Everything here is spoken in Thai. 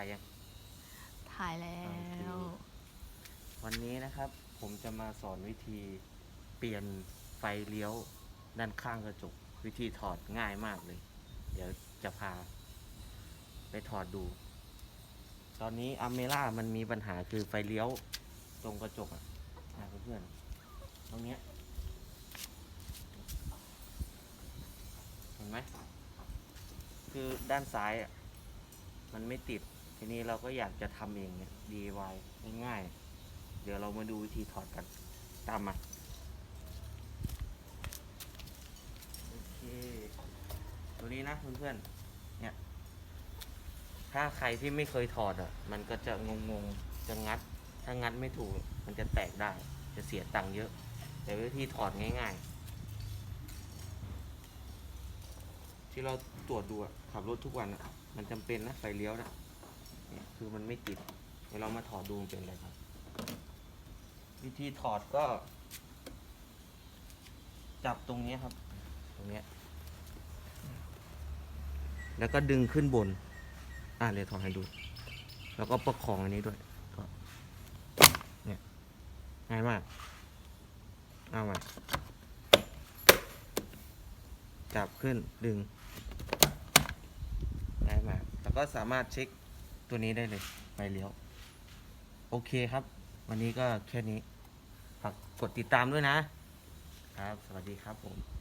ถ่ายยังถ่ายแล้ว วันนี้นะครับ ผมจะมาสอนวิธีเปลี่ยนไฟเลี้ยวด้านข้างกระจก วิธีถอดง่ายมากเลย เดี๋ยวจะพา ไปถอดดู ตอนนี้อเมร่ามันมีปัญหาคือไฟเลี้ยวตรงกระจกอะอะเพื่อนๆตรงเนี้ยเห็นไหมคือด้านซ้ายอะมันไม่ติด ทีนี้เราก็อยากจะทำเองเนี่ย DIY ง่ายๆ เดี๋ยวเรามาดูวิธีถอดกัน ตามมา โอเค ตัวนี้นะเพื่อนๆ เนี่ย ถ้าใครที่ไม่เคยถอดอะ มันก็จะงงๆ จะงัด ถ้างัดไม่ถูก มันจะแตกได้ จะเสียตังค์เยอะ แต่วิธีถอดง่าย ๆ ที่เราตรวจดูอะขับรถทุกวันอะมันจำเป็นนะไฟเลี้ยวนะ เนี่ยคือมันไม่ติดเดี๋ยวเรามาถอดดูมันเป็นอะไรครับ วิธีถอดก็ จับตรงนี้ครับ ตรงนี้แล้วก็ดึงขึ้นบน อ่าเดี๋ยวถอดให้ดู แล้วก็ประคองอันนี้ด้วยก็เนี่ยง่ายมากเอามาจับขึ้นดึงง่ายมากแล้วก็สามารถเช็ค ตัวนี้ได้เลยไฟเลี้ยว โอเคครับ วันนี้ก็แค่นี้ฝากกดติดตามด้วยนะครับ สวัสดีครับผม